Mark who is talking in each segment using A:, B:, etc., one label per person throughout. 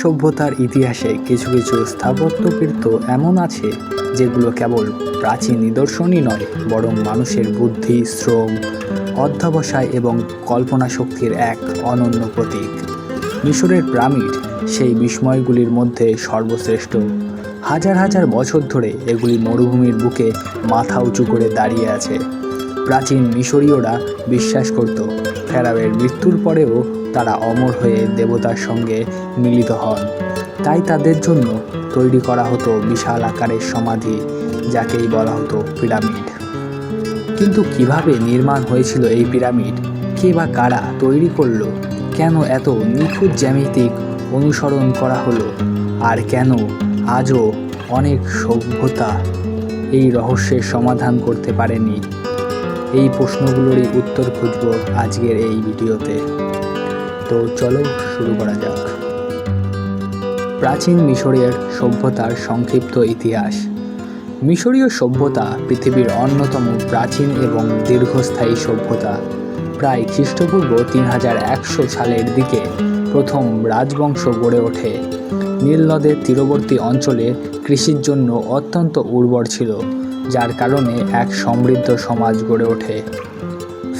A: সভ্যতার ইতিহাসে কিছু কিছু স্থাপত্যকৃত এমন আছে, যেগুলো কেবল প্রাচীন নিদর্শনই নয়, বরং মানুষের বুদ্ধি, শ্রম, অধ্যাবসায় এবং কল্পনা শক্তির এক অনন্য প্রতীক। মিশরের পিরামিড সেই বিস্ময়গুলির মধ্যে সর্বশ্রেষ্ঠ। হাজার হাজার বছর ধরে এগুলি মরুভূমির বুকে মাথা উঁচু করে দাঁড়িয়ে আছে। প্রাচীন মিশরীয়রা বিশ্বাস করত, ফেরাওয়ের মৃত্যুর পরেও তারা অমর হয়ে দেবতার সঙ্গে মিলিত হন। তাই তাদের জন্য তৈরি করা হতো বিশাল আকারের সমাধি, যাকেই বলা হতো পিরামিড। কিন্তু কীভাবে নির্মাণ হয়েছিল এই পিরামিড? কে বা কারা তৈরি করল? কেন এত নিখুঁত জ্যামিতিক অনুসরণ করা হলো? আর কেন আজও অনেক সভ্যতা এই রহস্যের সমাধান করতে পারেনি? এই প্রশ্নগুলোরই উত্তর খুঁজব আজকের এই ভিডিওতে। তো চলো শুরু করা যাক। প্রাচীন মিশরের সভ্যতার সংক্ষিপ্ত ইতিহাস। মিশরীয় সভ্যতা পৃথিবীর অন্যতম প্রাচীন এবং দীর্ঘস্থায়ী সভ্যতা। প্রায় খ্রিস্টপূর্ব তিন হাজার একশো সালের দিকে প্রথম রাজবংশ গড়ে ওঠে। নীল নদের তীরবর্তী অঞ্চলে কৃষির জন্য অত্যন্ত উর্বর ছিল, যার কারণে এক সমৃদ্ধ সমাজ গড়ে ওঠে।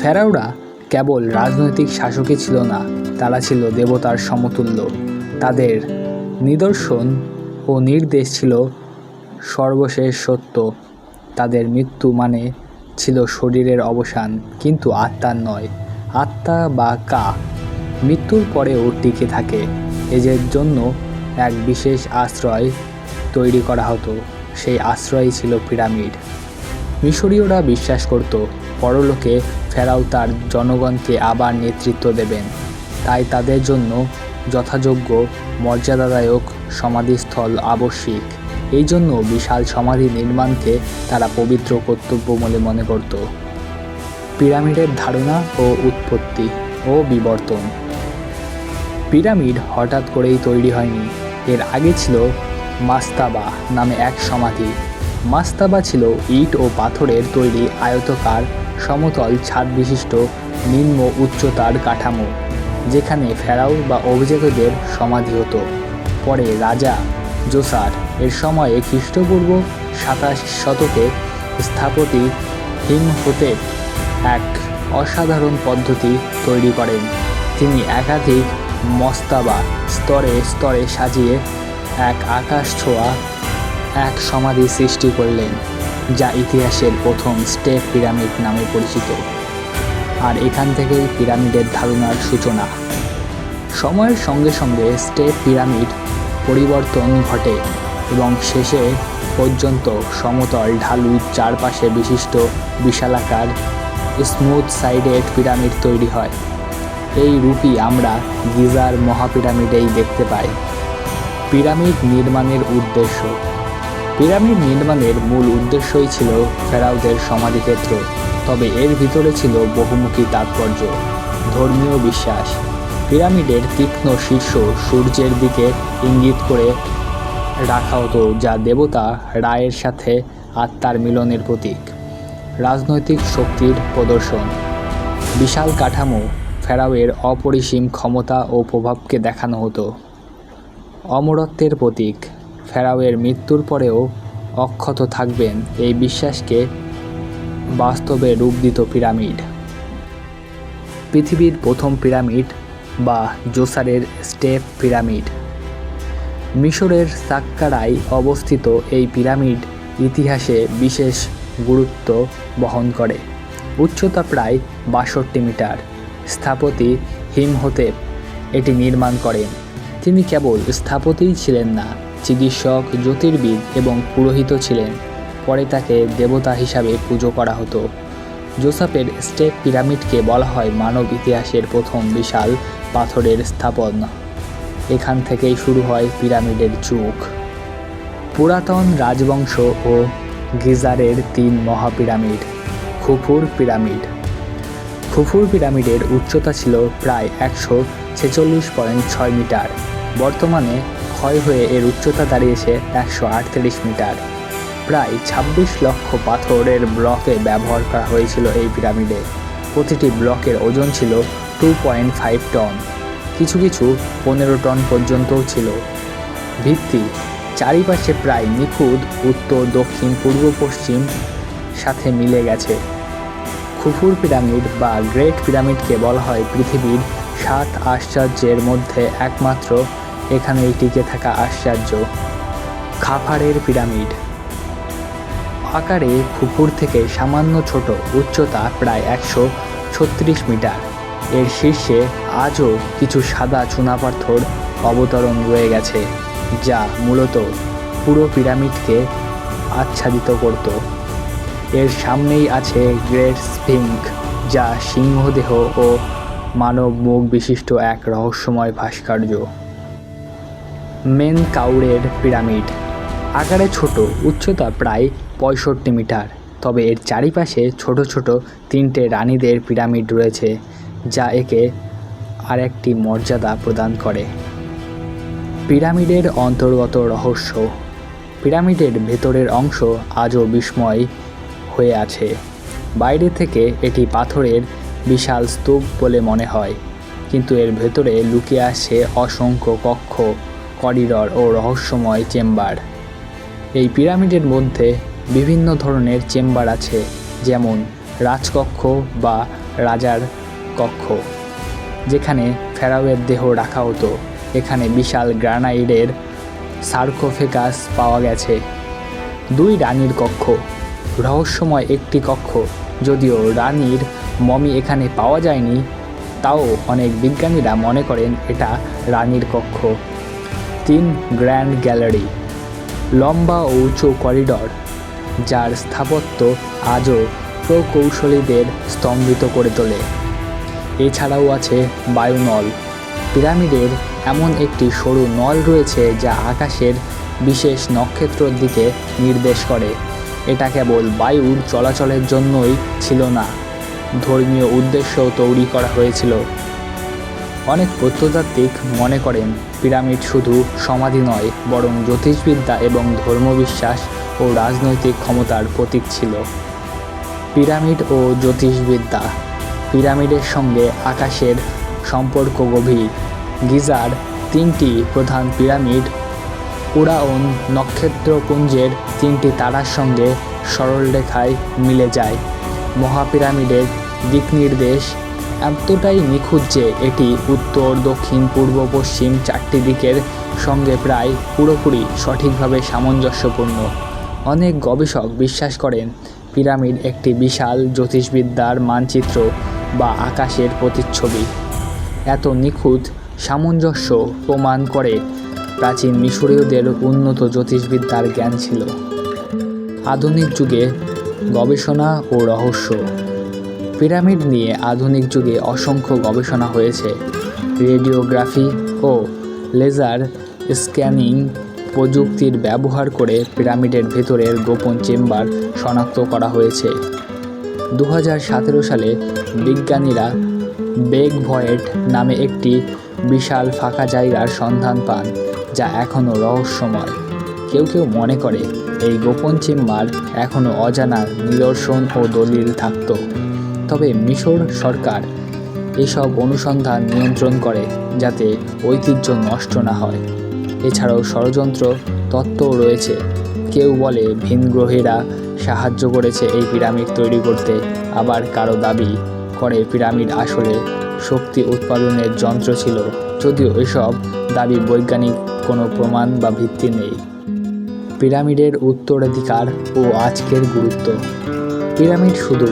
A: ফেরাওরা কেবল রাজনৈতিক শাসকই ছিল না তারা ছিল দেবতার সমতুল্য। তাদের নিদর্শন ও নির্দেশ ছিল সর্বশেষ সত্য। তাদের মৃত্যু মানে ছিল শরীরের অবসান, কিন্তু আত্মার নয়। আত্মা বা কা মৃত্যুর পরেও টিকে থাকে। এদের জন্য এক বিশেষ আশ্রয় তৈরি করা হতো। সেই আশ্রয়ই ছিল পিরামিড। মিশরীয়রা বিশ্বাস করত, পরলোকে ফেরাও তার জনগণকে আবার নেতৃত্ব দেবেন। তাই তাদের জন্য যথাযোগ্য, মর্যাদাদায়ক সমাধিস্থল আবশ্যিক। এই জন্য বিশাল সমাধি নির্মাণকে তারা পবিত্র কর্তব্য বলে মনে করত। পিরামিডের ধারণা ও উৎপত্তি ও বিবর্তন। পিরামিড হঠাৎ করেই তৈরি হয়নি। এর আগে ছিল মাস্তাবা নামে এক সমাধি। মাস্তাবা ছিল ইট ও পাথরের তৈরি আয়তকার সমতল ছাদ বিশিষ্ট নিম্ন উচ্চতার কাঠামো। যেখানে ফেরাও বা অভিজাতদের সমাধি হতো। পরে রাজা জোসার এর সময়ে খ্রিস্টপূর্ব সাতাশ শতকে স্থাপতি হিমহতে এক অসাধারণ পদ্ধতি তৈরি করেন। তিনি একাধিক মস্তাবা স্তরে স্তরে সাজিয়ে এক আকাশ ছোঁয়া, এক সমাধি সৃষ্টি করলেন, যা ইতিহাসের প্রথম স্টেপ পিরামিড নামে পরিচিত। আর এখান থেকেই পিরামিডের ধারণার সূচনা। সময়ের সঙ্গে সঙ্গে স্টেপ পিরামিড পরিবর্তন ঘটে এবং শেষে পর্যন্ত সমতল ঢালু চারপাশে বিশিষ্ট বিশালাকার স্মুথ সাইডেড পিরামিড তৈরি হয়। এই রূপই আমরা গিজার মহাপিরামিডেই দেখতে পাই। পিরামিড নির্মাণের উদ্দেশ্য। পিরামিড নির্মাণের মূল উদ্দেশ্যই ছিল ফেরাউদের সমাধিক্ষেত্র। তবে এর ভিতরে ছিল বহুমুখী তাৎপর্য, ধর্মীয় বিশ্বাস। পিরামিডের তীক্ষ্ণ শীর্ষ সূর্যের দিকে ইঙ্গিত করে রাখা হতো, যা দেবতা রায়ের সাথে আত্মার মিলনের প্রতীক, রাজনৈতিক শক্তির প্রদর্শন। বিশাল কাঠামো ফেরাওয়ের অপরিসীম ক্ষমতা ও প্রভাবকে দেখানো হতো। অমরত্বের প্রতীক, ফেরাওয়ের মৃত্যুর পরেও অক্ষত থাকবেন এই বিশ্বাসকে বাস্তবে রূপ দিত পিরামিড। পৃথিবীর প্রথম পিরামিড বা জোসারের স্টেপ পিরামিড। মিশরের সাক্কারায় অবস্থিত এই পিরামিড ইতিহাসে বিশেষ গুরুত্ব বহন করে। উচ্চতা প্রায় বাষট্টি মিটার। স্থাপতি হিমহতেপ এটি নির্মাণ করেন। তিনি কেবল স্থাপতিই ছিলেন না, চিকিৎসক, জ্যোতির্বিদ এবং পুরোহিত ছিলেন। পরে তাকে দেবতা হিসাবে পুজো করা হতো। জোসাফের স্টেপ পিরামিডকে বলা হয় মানব ইতিহাসের প্রথম বিশাল পাথরের স্থাপন। এখান থেকেই শুরু হয় পিরামিডের যুগ। পুরাতন রাজবংশ ও গিজারের তিন মহাপিরামিড, খুফুর পিরামিড। খুফুর পিরামিডের উচ্চতা ছিল প্রায় একশো ছেচল্লিশ পয়েন্ট ছয় মিটার। বর্তমানে ক্ষয় হয়ে এর উচ্চতা দাঁড়িয়েছে একশো আটত্রিশ মিটার। প্রায় ছাব্বিশ লক্ষ পাথরের ব্লকে ব্যবহার করা হয়েছিল এই পিরামিডে। প্রতিটি ব্লকের ওজন ছিল টু পয়েন্ট ফাইভ টন কিছু কিছু পনেরো টন পর্যন্তও ছিল। ভিত্তি চারিপাশে প্রায় নিখুঁত উত্তর, দক্ষিণ, পূর্ব, পশ্চিম সাথে মিলে গেছে। খুফুর পিরামিড বা গ্রেট পিরামিডকে বলা হয় পৃথিবীর সাত আশ্চর্যের মধ্যে একমাত্র। এখানেই টিকে থাকা আশ্চর্য। খাফারের পিরামিড। আকারে খুপুর থেকে সামান্য ছোট উচ্চতা প্রায় একশো ছত্রিশ মিটার। এর শীর্ষে আজও কিছু সাদা চুনাপাথর অবতরণ রয়ে গেছে, যা মূলত পুরো পিরামিডকে আচ্ছাদিত করত। এর সামনেই আছে গ্রেট স্পিঙ্ক যা সিংহদেহ ও মানব মুখ বিশিষ্ট এক রহস্যময় ভাস্কর্য। মেন কাউরের পিরামিড আকারে ছোট, উচ্চতা প্রায় পঁয়ষট্টি মিটার। তবে এর চারিপাশে ছোট ছোট তিনটে রানীদের পিরামিড রয়েছে, যা একে আরেকটি মর্যাদা প্রদান করে। পিরামিডের অন্তর্গত রহস্য। পিরামিডের ভেতরের অংশ আজও বিস্ময় হয়ে আছে। বাইরে থেকে এটি পাথরের বিশাল স্তূপ বলে মনে হয়, কিন্তু এর ভেতরে লুকিয়ে আসে অসংখ্য কক্ষ, করিডর ও রহস্যময় চেম্বার। এই পিরামিডের মধ্যে বিভিন্ন ধরনের চেম্বার আছে, যেমন রাজকক্ষ বা রাজার কক্ষ, যেখানে ফেরাওয়ের দেহ রাখা হতো। এখানে বিশাল গ্রানাইডের সার্কোফেকাস পাওয়া গেছে। দুই রানীর কক্ষ, রহস্যময় একটি কক্ষ। যদিও রানীর মমি এখানে পাওয়া যায়নি, তাও অনেক বিজ্ঞানীরা মনে করেন এটা রানীর কক্ষ। তিন গ্র্যান্ড গ্যালারি। লম্বা ও উঁচু করিডর যার স্থাপত্য আজও প্রকৌশলীদের স্তম্ভিত করে তোলে। এছাড়াও আছে বায়ুনল। পিরামিডের এমন একটি সরু নল রয়েছে যা আকাশের বিশেষ নক্ষত্রর দিকে নির্দেশ করে। এটা কেবল বায়ুর চলাচলের জন্যই ছিল না, ধর্মীয় উদ্দেশ্যও তৈরি করা হয়েছিল। অনেক প্রত্নতাত্ত্বিক মনে করেন, পিরামিড শুধু সমাধি নয়, বরং জ্যোতিষবিদ্যা এবং ধর্মবিশ্বাস ও রাজনৈতিক ক্ষমতার প্রতীক ছিল। পিরামিড ও জ্যোতিষবিদ্যা। পিরামিডের সঙ্গে আকাশের সম্পর্ক গভীর। গিজার তিনটি প্রধান পিরামিড উড়াওন নক্ষত্রপুঞ্জের তিনটি তারার সঙ্গে সরলরেখায় মিলে যায়। মহাপিরামিডের দিকনির্দেশ এতটাই নিখুঁত যে এটি উত্তর, দক্ষিণ, পূর্ব, পশ্চিম চারটি দিকের সঙ্গে প্রায় পুরোপুরি সঠিকভাবে সামঞ্জস্যপূর্ণ। অনেক গবেষক বিশ্বাস করেন, পিরামিড একটি বিশাল জ্যোতিষবিদ্যার মানচিত্র বা আকাশের প্রতিচ্ছবি। এত নিখুঁত, সামঞ্জস্য প্রমাণ করে প্রাচীন মিশরীয়দের উন্নত জ্যোতিষবিদ্যার জ্ঞান ছিল। আধুনিক যুগে গবেষণা ও রহস্য পিরামিড নিয়ে আধুনিক যুগে অসংখ্য গবেষণা হয়েছে। রেডিওগ্রাফি ও লেজার স্ক্যানিং প্রযুক্তির ব্যবহার করে পিরামিডের ভেতরের গোপন চেম্বার শনাক্ত করা হয়েছে। দু হাজার সতেরো সালে বিজ্ঞানীরা বেগ ভয়েট নামে একটি বিশাল ফাঁকা জায়গার সন্ধান পান, যা এখনও রহস্যময়। কেউ কেউ মনে করে, এই গোপন চেম্বার এখনও অজানা নিদর্শন ও দলিল থাকত। তবে মিশর সরকার এসব অনুসন্ধান নিয়ন্ত্রণ করে যাতে ঐতিহ্য নষ্ট না হয়। এছাড়াও ষড়যন্ত্র, তত্ত্বও রয়েছে। কেউ বলে ভিনগ্রহীরা সাহায্য করেছে এই পিরামিড তৈরি করতে, আবার কারও দাবি করে পিরামিড আসলে শক্তি উৎপাদনের যন্ত্র ছিল। যদিও এসব দাবি বৈজ্ঞানিক কোনো প্রমাণ বা ভিত্তি নেই। পিরামিডের উত্তরাধিকার ও আজকের গুরুত্ব। পিরামিড শুধু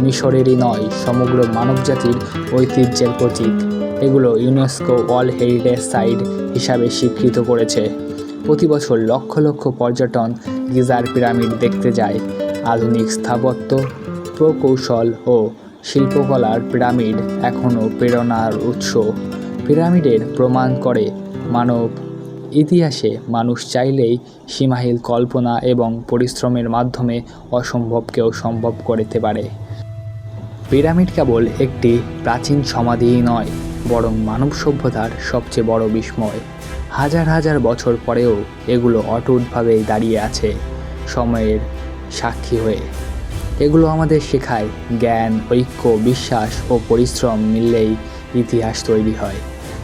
A: মিশরেরই নয়, সমগ্র মানবজাতির ঐতিহ্যের প্রতীক। এগুলো ইউনেস্কো ওয়ার্ল্ড হেরিটেজ সাইট হিসাবে স্বীকৃত করেছে। প্রতি বছর লক্ষ লক্ষ পর্যটন গিজার পিরামিড দেখতে যায়। আধুনিক স্থাপত্য, প্রকৌশল ও শিল্পকলার পিরামিড এখনও প্রেরণার উৎস। পিরামিডের প্রমাণ করে মানব ইতিহাসে মানুষ চাইলেই সীমাহীন কল্পনা এবং পরিশ্রমের মাধ্যমে অসম্ভবকেও সম্ভব করতে পারে। পিরামিড কেবল একটি প্রাচীন সমাধিই নয়, বরং মানব সভ্যতার সবচেয়ে বড় বিস্ময়। হাজার হাজার বছর পরেও এগুলো অটুটভাবে দাঁড়িয়ে আছে সময়ের সাক্ষী হয়ে। এগুলো আমাদের শেখায় জ্ঞান, ঐক্য, বিশ্বাস ও পরিশ্রম মিললেই ইতিহাস তৈরি হয়।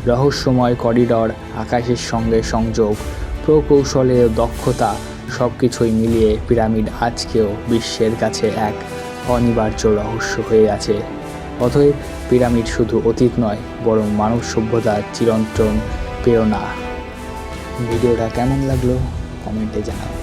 A: রহস্যময় করিডর, আকাশের সঙ্গে সংযোগ প্রকৌশলের দক্ষতা সব কিছুই মিলিয়ে পিরামিড আজকেও বিশ্বের কাছে এক। অনিবার্য রহস্য হয়ে আছে। অতএব পিরামিড শুধু অতীত নয়, বরং মানব সভ্যতার চিরন্তন প্রেরণা। ভিডিওটা কেমন লাগল? কমেন্টে জানাও।